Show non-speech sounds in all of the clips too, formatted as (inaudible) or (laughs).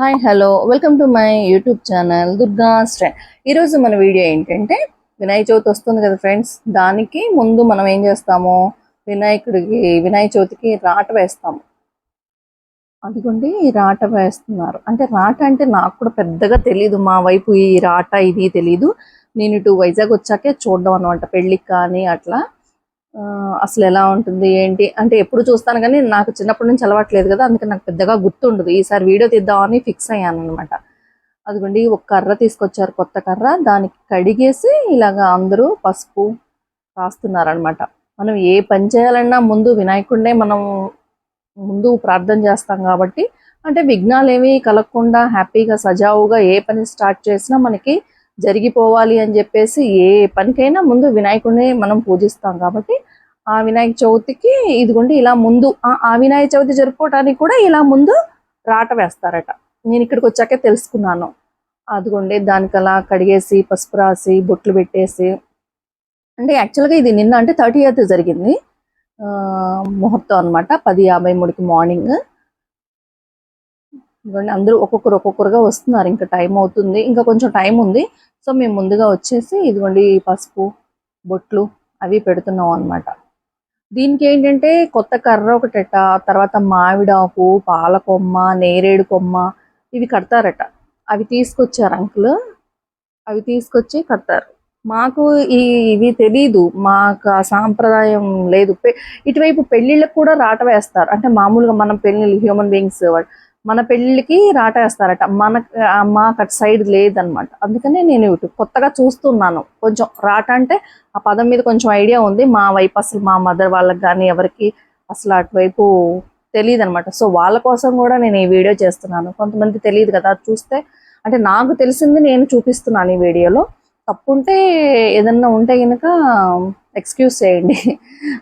Hi hello welcome to my YouTube channel Durga స్ట్రెండ్ ఈరోజు మన video ఏంటంటే వినాయక చవితి వస్తుంది కదా ఫ్రెండ్స్ దానికి ముందు మనం ఏం చేస్తాము? వినాయకుడికి వినాయక చవితికి రాట వేస్తాము. అదిగోండి రాట వేస్తున్నారు. అంటే రాట అంటే నాకు కూడా పెద్దగా తెలియదు మా వైపు ఈ రాట ఇది తెలీదు. నేను ఇటు వైజాగ్ వచ్చాకే చూడడం అనమాట పెళ్ళికి కానీ అట్లా. అసలు ఎలా ఉంటుంది ఏంటి? అంటే ఎప్పుడు చూస్తాను కానీ నాకు చిన్నప్పటి నుంచి అలవాట్లేదు కదా అందుకే నాకు పెద్దగా గుర్తుండదు. ఈసారి వీడియో తీద్దామని ఫిక్స్ అయ్యాను అనమాట అదిగోండి ఒక కర్ర తీసుకొచ్చారు కొత్త కర్ర. దానికి కడిగేసి ఇలాగా అందరూ పసుపు రాస్తున్నారు అనమాట మనం ఏ పని చేయాలన్నా ముందు వినాయకుడినే మనం ముందు ప్రార్థన చేస్తాం కాబట్టి అంటే విఘ్నాలు ఏమీ కలగకుండా హ్యాపీగా సజావుగా ఏ పని స్టార్ట్ చేసినా మనకి జరిగిపోవాలి అని చెప్పేసి ఏ పనికైనా ముందు వినాయకుడిని మనం పూజిస్తాం కాబట్టి ఆ వినాయక చవితికి ఇదిగోండి ఇలా ముందు ఆ- వినాయక చవితి జరుపుకోవటానికి కూడా ఇలా ముందు రాట వేస్తారట. నేను ఇక్కడికి వచ్చాకే తెలుసుకున్నాను. అదిగోండి దానికి అలా కడిగేసి పసుపు రాసి బొట్లు పెట్టేసి. అంటే యాక్చువల్గా ఇది నిన్న అంటే థర్టీ ఎయిత్ జరిగింది. ముహూర్తం అన్నమాట. పది యాభై మూడుకి మార్నింగ్. ఇదిగోండి అందరూ ఒక్కొక్కరు ఒక్కొక్కరుగా వస్తున్నారు. ఇంకా టైం అవుతుంది. ఇంకా కొంచెం టైం ఉంది. సో మేము ముందుగా వచ్చేసి ఇదిగోండి పసుపు బొట్లు అవి పెడుతున్నాం అన్నమాట. దీనికి ఏంటంటే కొత్త కర్ర ఒకటట తర్వాత మామిడాకు పాల కొమ్మ నేరేడు కొమ్మ ఇవి కడతారట. అవి తీసుకొచ్చారు అంకుల్. అవి తీసుకొచ్చి కడతారు. మాకు ఈ ఇవి తెలీదు. మాకు ఆ సాంప్రదాయం లేదు. ఇటువైపు పెళ్ళిళ్ళకు కూడా రాట వేస్తారు. అంటే మామూలుగా మనం పెళ్ళిళ్ళు హ్యూమన్ బీయింగ్స్ మన పెళ్ళికి రాట వేస్తారట మన ఆ, మాకు అటు సైడ్ లేదనమాట. అందుకనే నేను ఇటు కొత్తగా చూస్తున్నాను. కొంచెం రాట అంటే ఆ పదం మీద కొంచెం ఐడియా ఉంది. మా వైపు అసలు మా మదర్ వాళ్ళకి కానీ ఎవరికి అసలు అటువైపు తెలియదు అనమాట సో వాళ్ళ కోసం కూడా నేను ఈ వీడియో చేస్తున్నాను. కొంతమంది తెలియదు కదా అది చూస్తే. అంటే నాకు తెలిసింది నేను చూపిస్తున్నాను ఈ వీడియోలో. తప్పుంటే ఏదన్నా ఉంటే కనుక ఎక్స్క్యూజ్ చేయండి.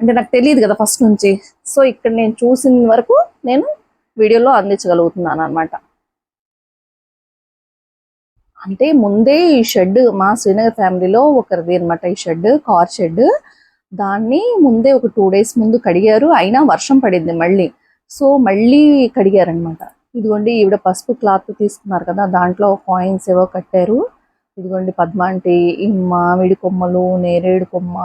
అంటే నాకు తెలియదు కదా ఫస్ట్ నుంచి. సో ఇక్కడ నేను చూసిన వరకు నేను వీడియోలో అందించగలుగుతున్నాను అనమాట అంటే ముందే ఈ షెడ్ మా శ్రీనగర్ ఫ్యామిలీలో ఒకరిది అనమాట ఈ షెడ్ కార్ షెడ్. దాన్ని ముందే ఒక టూ డేస్ ముందు కడిగారు. అయినా వర్షం పడింది మళ్ళీ. సో మళ్ళీ కడిగారనమాట ఇదిగోండి ఈవిడ పసుపు క్లాత్ తీసుకున్నారు కదా దాంట్లో కాయిన్స్ ఏవో కట్టారు. ఇదిగోండి పద్మాంటి ఈ మామిడి కొమ్మలు నేరేడు కొమ్మ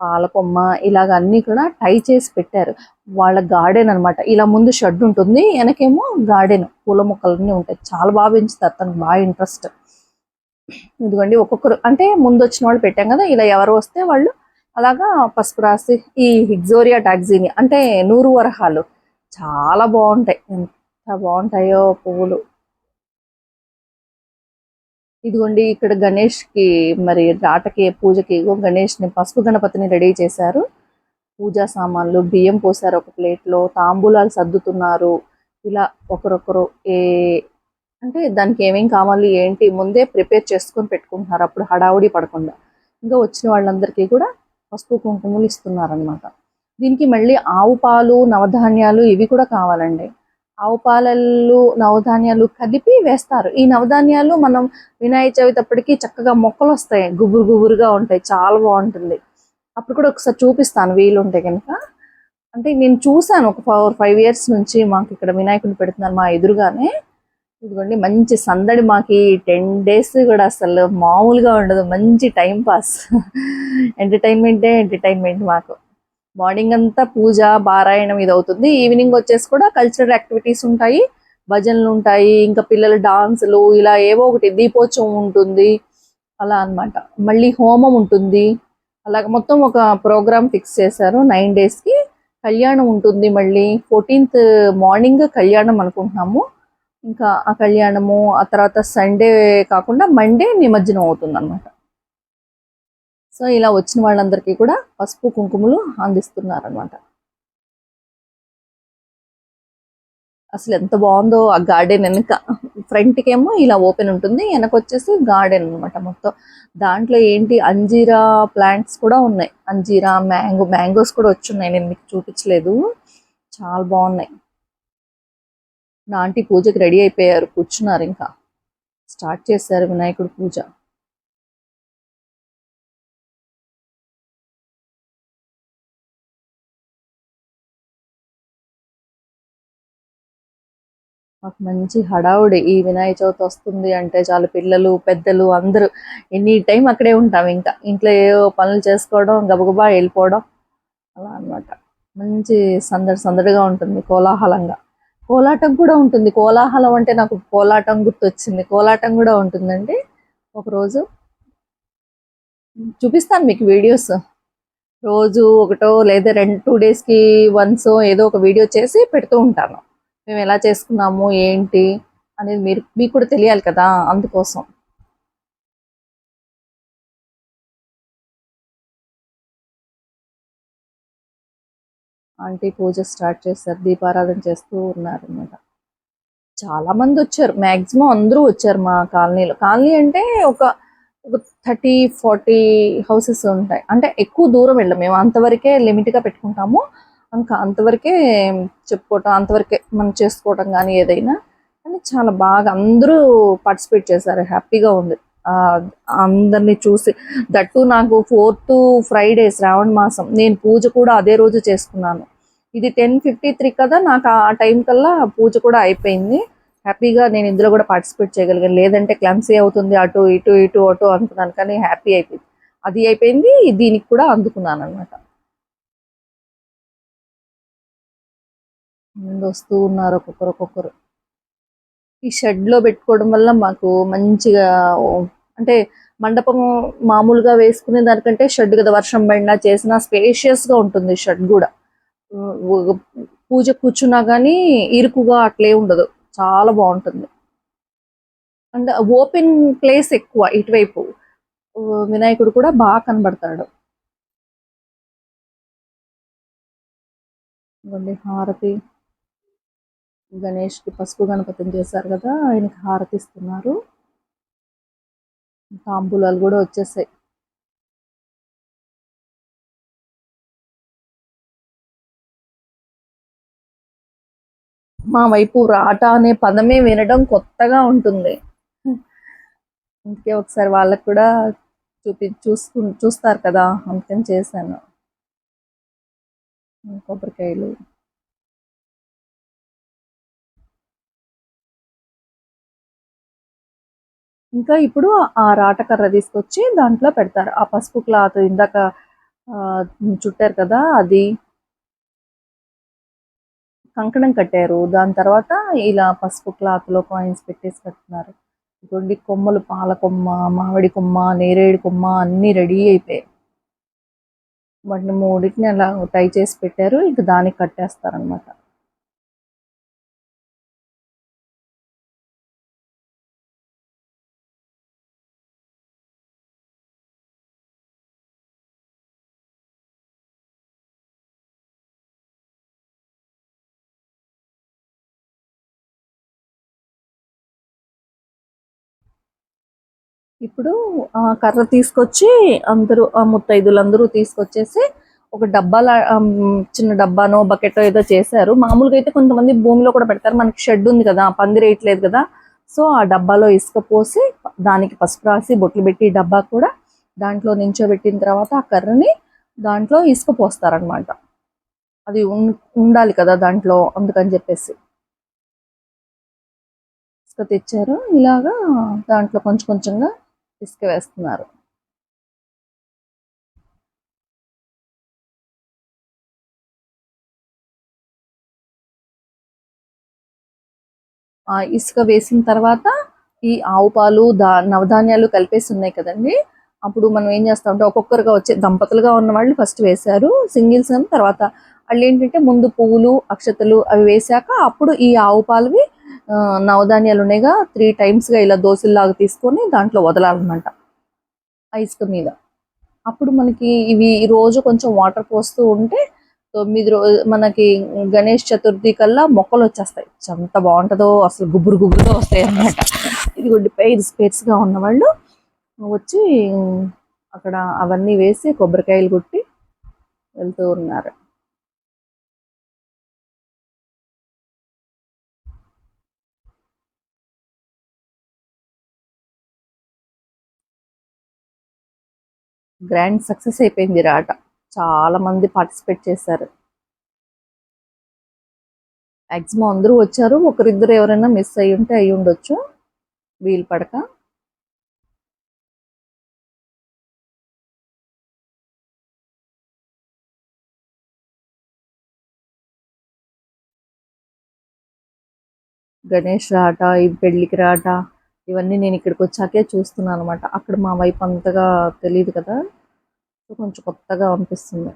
పాలకొమ్మ ఇలాగ అన్ని కూడా టై చేసి పెట్టారు. వాళ్ళ గార్డెన్ అన్నమాట. ఇలా ముందు షెడ్ ఉంటుంది వెనకేమో గార్డెన్. పూల మొక్కలన్నీ ఉంటాయి. చాలా బాగా పెంచుతారు. తనకు బాగా ఇంట్రెస్ట్. ఇదిగోండి ఒక్కొక్కరు అంటే ముందు వచ్చిన వాళ్ళు పెట్టాం కదా ఇలా ఎవరు వస్తే వాళ్ళు అలాగా పసుపు రాసి ఈ హిగ్జోరియా టాక్సీని అంటే నూరు వరహాలు. చాలా బాగుంటాయి. ఎంత బాగుంటాయో పువ్వులు. ఇదిగోండి ఇక్కడ గణేష్కి మరి రాటకి పూజకి గణేష్ని గణేష్ని పసుపు గణపతిని రెడీ చేశారు. పూజా సామాన్లు బియ్యం పోసారు ఒక ప్లేట్లో తాంబూలాలు సర్దుతున్నారు. ఇలా ఒకరొకరు ఏ అంటే దానికి ఏమేం కావాలి ఏంటి ముందే ప్రిపేర్ చేసుకొని పెట్టుకుంటున్నారు. అప్పుడు హడావుడి పడకుండా. ఇంకా వచ్చిన వాళ్ళందరికీ కూడా పసుపు కుంకుమలు ఇస్తున్నారనమాట దీనికి మళ్ళీ ఆవు పాలు నవధాన్యాలు ఇవి కూడా కావాలండి. ఆవు పాలలు నవధాన్యాలు కలిపి వేస్తారు. ఈ నవధాన్యాలు మనం వినాయక చవితి అప్పటికి చక్కగా మొక్కలు వస్తాయి గుబురు గుబురుగా ఉంటాయి. చాలా బాగుంటుంది. అప్పుడు కూడా ఒకసారి చూపిస్తాను వీలుంటే కనుక అంటే నేను చూశాను ఒక ఫోర్ ఫైవ్ ఇయర్స్ నుంచి మాకు ఇక్కడ వినాయకుడిని పెడుతున్నారు మా ఎదురుగానే. ఇదిగోండి మంచి సందడి మాకి టెన్ డేస్ కూడా అసలు మామూలుగా ఉండదు. మంచి టైం పాస్. (laughs) ఎంటర్టైన్మెంటే ఎంటర్టైన్మెంట్ మాకు. మార్నింగ్ అంతా పూజ పారాయణం ఇది అవుతుంది ఈవినింగ్ వచ్చేసి కూడా కల్చరల్ యాక్టివిటీస్ ఉంటాయి. భజనలు ఉంటాయి. ఇంకా పిల్లల డాన్సులు ఇలా ఏవో ఒకటి దీపోత్సవం ఉంటుంది. అలా అన్నమాట. మళ్ళీ హోమం ఉంటుంది. అలాగ మొత్తం ఒక ప్రోగ్రామ్ ఫిక్స్ చేశారు. నైన్కి కళ్యాణం ఉంటుంది మళ్ళీ. ఫోర్టీన్త్ మార్నింగ్ కళ్యాణం అనుకుంటున్నాము. ఇంకా ఆ కళ్యాణము ఆ తర్వాత సండే కాకుండా మండే నిమజ్జనం అవుతుంది అనమాట సో ఇలా వచ్చిన వాళ్ళందరికీ కూడా పసుపు కుంకుమలు అందిస్తున్నారనమాట అసలు ఎంత బాగుందో ఆ గార్డెన్ వెనక. ఫ్రంట్ ఏమో ఇలా ఓపెన్ ఉంటుంది వెనక వచ్చేసి గార్డెన్ అన్నమాట మొత్తం. దాంట్లో ఏంటి? అంజీరా ప్లాంట్స్ కూడా ఉన్నాయి. అంజీరా మ్యాంగో మ్యాంగోస్ కూడా వచ్చున్నాయి. నేను మీకు చూపించలేదు. చాలా బాగున్నాయి. నా ఆంటీ పూజకి రెడీ అయిపోయారు కూర్చున్నారు ఇంకా. స్టార్ట్ చేశారు వినాయకుడు పూజ. మాకు మంచి హడావుడి ఈ వినాయక చవితి వస్తుంది అంటే చాలు పిల్లలు పెద్దలు అందరూ ఎనీ టైం అక్కడే ఉంటాం ఇంకా. ఇంట్లో ఏవో పనులు చేసుకోవడం గబగబా వెళ్ళిపోవడం అలా అన్నమాట. మంచి సందడి సందడిగా ఉంటుంది కోలాహలంగా. కోలాటం కూడా ఉంటుంది. కోలాహలం అంటే నాకు కోలాటం గుర్తొచ్చింది. కోలాటం కూడా ఉంటుందండి. ఒకరోజు చూపిస్తాను మీకు వీడియోస్. రోజు ఒకటో లేదా రెండు టూ డేస్కి వన్స్ ఏదో ఒక వీడియో చేసి పెడుతూ ఉంటాను. మేము ఎలా చేసుకున్నాము ఏంటి అనేది మీరు మీకు కూడా తెలియాలి కదా అందుకోసం. ఆంటీ పూజ స్టార్ట్ చేస్తారు దీపారాధన చేస్తూ ఉన్నారు అనమాట చాలా మంది వచ్చారు మాక్సిమం అందరూ వచ్చారు మా కాలనీలో. కాలనీ అంటే ఒక ఒక థర్టీ ఫార్టీ హౌసెస్ ఉంటాయి. అంటే ఎక్కువ దూరం వెళ్ళం మేము అంతవరకే లిమిట్గా పెట్టుకుంటాము. ఇంకా అంతవరకే చెప్పుకోవటం అంతవరకే మనం చేసుకోవటం కానీ ఏదైనా కానీ చాలా బాగా అందరూ పార్టిసిపేట్ చేశారు. హ్యాపీగా ఉంది. అందరినీ చూసి దట్టు నాకు ఫోర్త్ ఫ్రైడే శ్రావణ మాసం నేను పూజ కూడా అదే రోజు చేసుకున్నాను. ఇది టెన్ ఫిఫ్టీ త్రీ కదా నాకు ఆ టైం కల్లా పూజ కూడా అయిపోయింది. హ్యాపీగా నేను ఇందులో కూడా పార్టిసిపేట్ చేయగలిగాను. లేదంటే క్లమ్సీ అవుతుంది అటు ఇటు ఇటు అటు అనుకున్నాను కానీ హ్యాపీ అయిపోయింది. అది అయిపోయింది దీనికి కూడా అందుకున్నాను అనమాట ముందు వస్తూ ఉన్నారు ఒక్కొక్కరు ఒక్కొక్కరు ఈ షెడ్లో పెట్టుకోవడం వల్ల మాకు మంచిగా అంటే మండపం మామూలుగా వేసుకునే దానికంటే షెడ్ కదా వర్షం పడినా చేసినా స్పేషియస్గా ఉంటుంది షెడ్ కూడా. పూజ కూర్చున్నా కానీ ఇరుకుగా అట్లే ఉండదు. చాలా బాగుంటుంది. అండ్ ఓపెన్ ప్లేస్ ఎక్కువ ఇటువైపు. వినాయకుడు కూడా బాగా కనబడతాడు. హారతి. గణేష్కి పసుపు గణపతిని చేశారు కదా ఆయనకి హారతి ఇస్తున్నారు. తాంబూలాలు కూడా వచ్చేసాయి. మా వైపు రాట అనే పదమే వినడం కొత్తగా ఉంటుంది. అందుకే ఒకసారి వాళ్ళకు కూడా చూపి చూసుకు చూస్తారు కదా అందుకని చేశాను. కొబ్బరికాయలు. ఇంకా ఇప్పుడు ఆ రాటకర్ర తీసుకొచ్చి దాంట్లో పెడతారు. ఆ పసుపు క్లాత్ ఇందాక చుట్టారు కదా అది కంకణం కట్టారు. దాని తర్వాత ఇలా పసుపు క్లాత్లో కాయిన్స్ పెట్టేసి కట్టున్నారు ఇటువంటి కొమ్మలు పాల కొమ్మ మామిడి కొమ్మ నేరేడు కొమ్మ అన్ని రెడీ అయిపోయాయి. వాటిని మూడింటిని అలా టై చేసి పెట్టారు. ఇంకా దానికి కట్టేస్తారనమాట ఇప్పుడు ఆ కర్ర తీసుకొచ్చి అందరూ ఆ ముత్తైదులందరూ తీసుకొచ్చేసి ఒక డబ్బాలా చిన్న డబ్బానో బకెట్ ఏదో చేశారు. మామూలుగా అయితే కొంతమంది భూమిలో కూడా పెడతారు. మనకి షెడ్ ఉంది కదా పందిరి వేయట్లేదు కదా. సో ఆ డబ్బాలో ఇసుక పోసి దానికి పసుపు రాసి బొట్లు పెట్టి డబ్బా కూడా దాంట్లో నించోబెట్టిన తర్వాత ఆ కర్రని దాంట్లో ఇసుక పోస్తారనమాట. అది ఉం- ఉండాలి కదా దాంట్లో అందుకని చెప్పేసి. ఇసుక తెచ్చారు. ఇలాగా దాంట్లో కొంచెం కొంచెంగా ఇసుక వేస్తున్నారు ఆ ఇసుక వేసిన తర్వాత ఈ ఆవు పాలు దా నవధాన్యాలు కలిపేసి ఉన్నాయి కదండి. అప్పుడు మనం ఏం చేస్తామంటే ఒక్కొక్కరుగా వచ్చే దంపతులుగా ఉన్న వాళ్ళు ఫస్ట్ వేశారు. సింగిల్స్ తర్వాత వాళ్ళు ఏంటంటే ముందు పువ్వులు అక్షతలు అవి వేశాక అప్పుడు ఈ ఆవు పాలువి నవధాన్యాలు ఉన్నాయిగా త్రీ టైమ్స్గా ఇలా దోశల్లాగా తీసుకొని దాంట్లో వదలాలన్నమాట. ఆ మీద. అప్పుడు మనకి ఇవి ఈ రోజు కొంచెం వాటర్ పోస్తూ ఉంటే తొమ్మిది రోజు మనకి గణేష్ చతుర్థి కల్లా మొక్కలు వచ్చేస్తాయి. ఎంత బాగుంటుందో అసలు గుబురు గుబురుగా వస్తాయి అన్నమాట. ఇది గుడ్డి పైర్స్ పేర్స్గా ఉన్నవాళ్ళు వచ్చి అక్కడ అవన్నీ వేసి కొబ్బరికాయలు కొట్టి వెళ్తూ ఉన్నారు. గ్రాండ్ సక్సెస్ అయిపోయింది రాట. చాలా మంది పార్టిసిపేట్ చేశారు. మ్యాక్సిమం అందరూ వచ్చారు. ఒకరిద్దరు ఎవరైనా మిస్ అయ్యి ఉంటే అయి ఉండొచ్చు. వీలు పడక. గణేష్ రాట ఈ పెళ్ళికి రాట. ఇవన్నీ నేను ఇక్కడికి వచ్చాకే చూస్తున్నాను అనమాట అక్కడ మా వైపు అంతగా తెలియదు కదా. సో కొంచెం కొత్తగా అనిపిస్తుంది.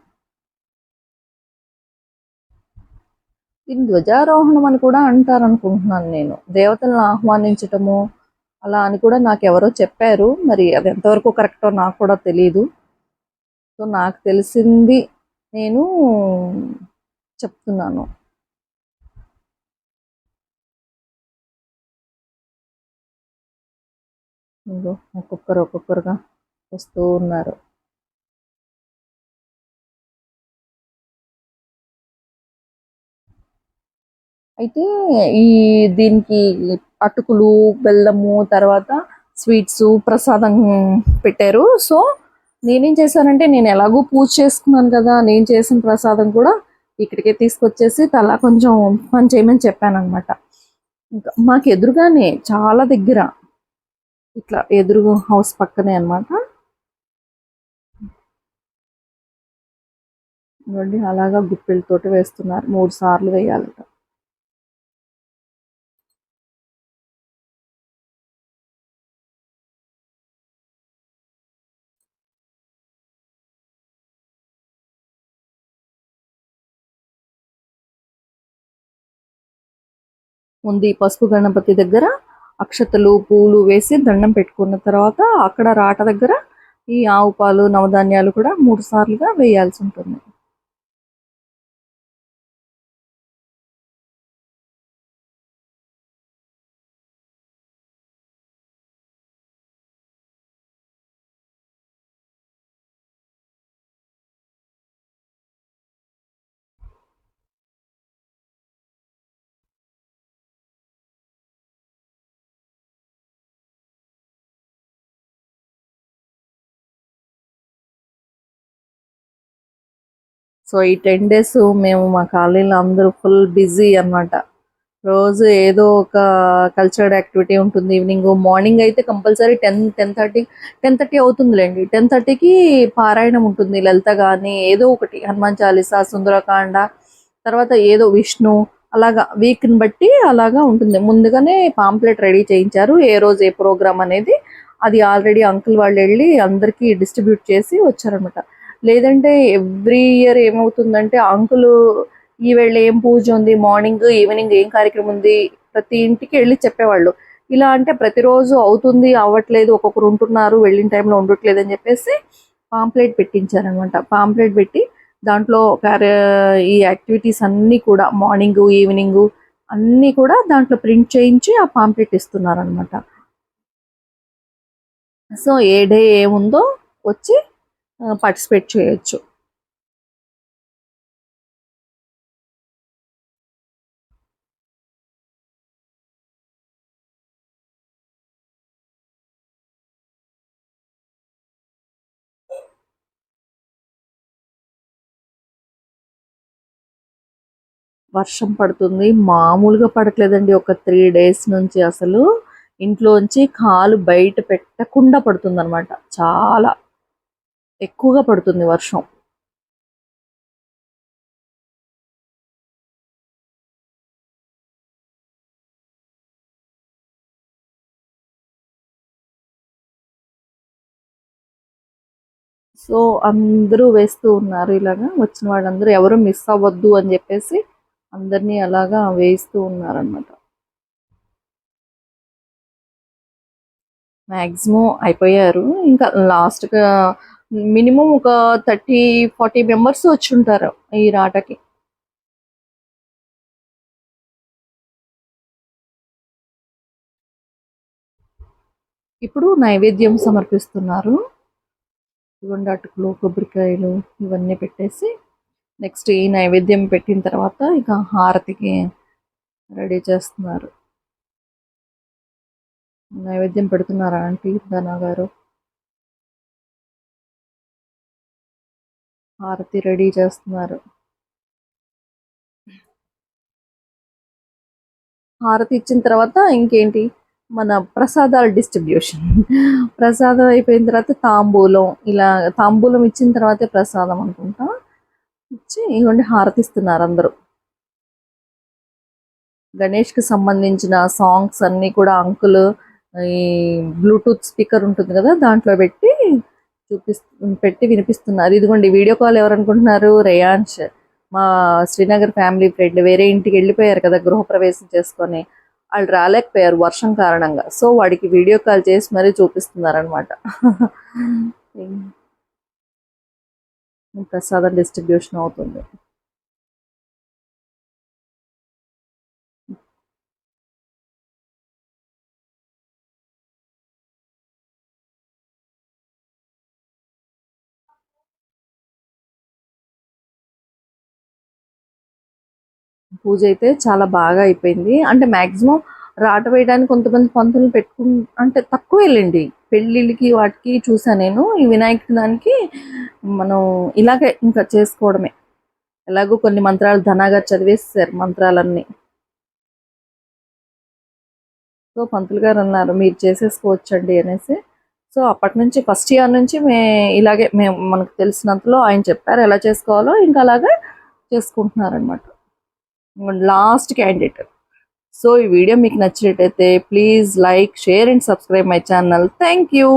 దీన్ని ధ్వజారోహణం అని కూడా అంటారు అనుకుంటున్నాను నేను. దేవతలను ఆహ్వానించటము అలా అని కూడా నాకు ఎవరో చెప్పారు. మరి అది ఎంతవరకు కరెక్టో నాకు కూడా తెలియదు సో నాకు తెలిసింది నేను చెప్తున్నాను. ఇంకో ఒక్కొక్కరు ఒక్కొక్కరుగా వస్తూ ఉన్నారు. అయితే ఈ దీనికి అటుకులు బెల్లము తర్వాత స్వీట్స్ ప్రసాదం పెట్టారు. సో నేనేం చేశానంటే నేను ఎలాగో పూజ చేసుకున్నాను కదా నేను చేసిన ప్రసాదం కూడా ఇక్కడికే తీసుకొచ్చేసి తలా కొంచెం పని చేయమని చెప్పాను అనమాట ఇంకా మాకు ఎదురుగానే చాలా దగ్గర ఇట్లా ఎదురు హౌస్ పక్కనే అన్నమాట. ఇవ్వండి అలాగా గుప్పిలతోటి వేస్తున్నారు. మూడు సార్లు వేయాలట. ముందు ఈ పసుపు గణపతి దగ్గర అక్షతలు పూలు వేసి దండం పెట్టుకున్న తర్వాత అక్కడ రాట దగ్గర ఈ ఆవు పాలు నవధాన్యాలు కూడా మూడు సార్లుగా వేయాల్సి ఉంటుంది. సో ఈ టెన్ డేస్ మేము మా కాలనీలో అందరూ ఫుల్ బిజీ అన్నమాట. రోజు ఏదో ఒక కల్చరల్ యాక్టివిటీ ఉంటుంది. ఈవినింగ్ మార్నింగ్ అయితే compulsory ten ten thirty ten thirty అవుతుందిలేండి. Ten థర్టీకి పారాయణం ఉంటుంది. లలిత కానీ ఏదో ఒకటి హనుమాన్ చాలీసా సుందరకాండ తర్వాత ఏదో విష్ణు అలాగా వీక్ని బట్టి అలాగా ఉంటుంది. ముందుగానే పాంప్లెట్ రెడీ చేయించారు. ఏ రోజు ఏ ప్రోగ్రామ్ అనేది అది ఆల్రెడీ అంకుల్ వాళ్ళు వెళ్ళి అందరికీ డిస్ట్రిబ్యూట్ చేసి వచ్చారనమాట లేదంటే ఎవ్రీ ఇయర్ ఏమవుతుందంటే అంకుల్ ఈ ఏం పూజ ఉంది? మార్నింగ్ ఈవినింగ్ ఏం కార్యక్రమం ఉంది? ప్రతి ఇంటికి వెళ్ళి చెప్పేవాళ్ళు. ఇలా అంటే ప్రతిరోజు అవుతుంది అవ్వట్లేదు ఒక్కొక్కరు ఉంటున్నారు వెళ్ళిన టైంలో ఉండట్లేదు అని చెప్పేసి పాంప్లెట్ పెట్టించారనమాట పాంప్లెట్ పెట్టి దాంట్లో కార్య ఈ యాక్టివిటీస్ అన్నీ కూడా మార్నింగ్ ఈవినింగ్ అన్నీ కూడా దాంట్లో ప్రింట్ చేయించి ఆ పాంప్లెట్ ఇస్తున్నారనమాట సో ఏ డే ఏముందో వచ్చి పార్టిసిపేట్ చేయొచ్చు. వర్షం పడుతుంది. మామూలుగా పడట్లేదండి. ఒక త్రీ డేస్ నుంచి అసలు ఇంట్లోంచి కాలు బయట పెట్టకుండా పడుతుంది అనమాట చాలా ఎక్కువగా పడుతుంది వర్షం. సో అందరూ వేస్తూ ఉన్నారు ఇలాగా. వచ్చిన వాళ్ళందరూ ఎవరు మిస్ అవ్వద్దు అని చెప్పేసి అందరినీ అలాగా వేయిస్తూ ఉన్నారనమాట మ్యాక్సిమం అయిపోయారు. ఇంకా లాస్ట్గా మినిమం ఒక థర్టీ ఫార్టీ మెంబర్స్ వచ్చి ఉంటారు ఈ రాటకి. ఇప్పుడు నైవేద్యం సమర్పిస్తున్నారు. ఇవ్వండి అటుకులు కొబ్బరికాయలు ఇవన్నీ పెట్టేసి నెక్స్ట్ ఈ నైవేద్యం పెట్టిన తర్వాత ఇక హారతికి రెడీ చేస్తున్నారు. నైవేద్యం పెడుతున్నారా ఆంటీ ధనా గారు? హారతి రెడీ చేస్తున్నారు. హారతి ఇచ్చిన తర్వాత ఇంకేంటి? మన ప్రసాదాల డిస్ట్రిబ్యూషన్. ప్రసాదం అయిపోయిన తర్వాత తాంబూలం ఇలా తాంబూలం ఇచ్చిన తర్వాతే ప్రసాదం అనుకుంటా. ఇచ్చి ఇవ్వండి హారతి ఇస్తున్నారు అందరూ. గణేష్కి సంబంధించిన సాంగ్స్ అన్నీ కూడా అంకుల్ ఈ బ్లూటూత్ స్పీకర్ ఉంటుంది కదా దాంట్లో పెట్టి చూపిస్తు పెట్టి వినిపిస్తున్నారు. ఇదిగోండి వీడియో కాల్ ఎవరు అనుకుంటున్నారు రేయాన్ష్ మా శ్రీనగర్ ఫ్యామిలీ ఫ్రెండ్ వేరే ఇంటికి వెళ్ళిపోయారు కదా గృహప్రవేశం చేసుకొని. వాళ్ళు రాలేకపోయారు వర్షం కారణంగా. సో వాడికి వీడియో కాల్ చేసి మరీ చూపిస్తున్నారు అనమాట (laughs) ప్రసాదం డిస్ట్రిబ్యూషన్ అవుతుంది. పూజ అయితే చాలా బాగా అయిపోయింది. అంటే మ్యాక్సిమం రాట వేయడానికి కొంతమంది పంతులు పెట్టుకు అంటే తక్కువ వెళ్ళండి పెళ్ళిళ్ళకి వాటికి చూసాను నేను. ఈ వినాయకుడి దానికి మనం ఇలాగే ఇంకా చేసుకోవడమే. ఎలాగో కొన్ని మంత్రాలు ధనాగా చదివేస్తారు మంత్రాలన్నీ. సో పంతులు గారు అన్నారు మీరు చేసేసుకోవచ్చండి అనేసి. సో అప్పటి నుంచి ఫస్ట్ ఇయర్ నుంచి మే ఇలాగే మేము మనకు తెలిసినంతలో ఆయన చెప్పారు ఎలా చేసుకోవాలో. ఇంకా అలాగే చేసుకుంటున్నారనమాట లాస్ట్ క్యాండిడేట్ సో ఈ వీడియో మీకు నచ్చినట్టయితే please like share and subscribe my channel thank you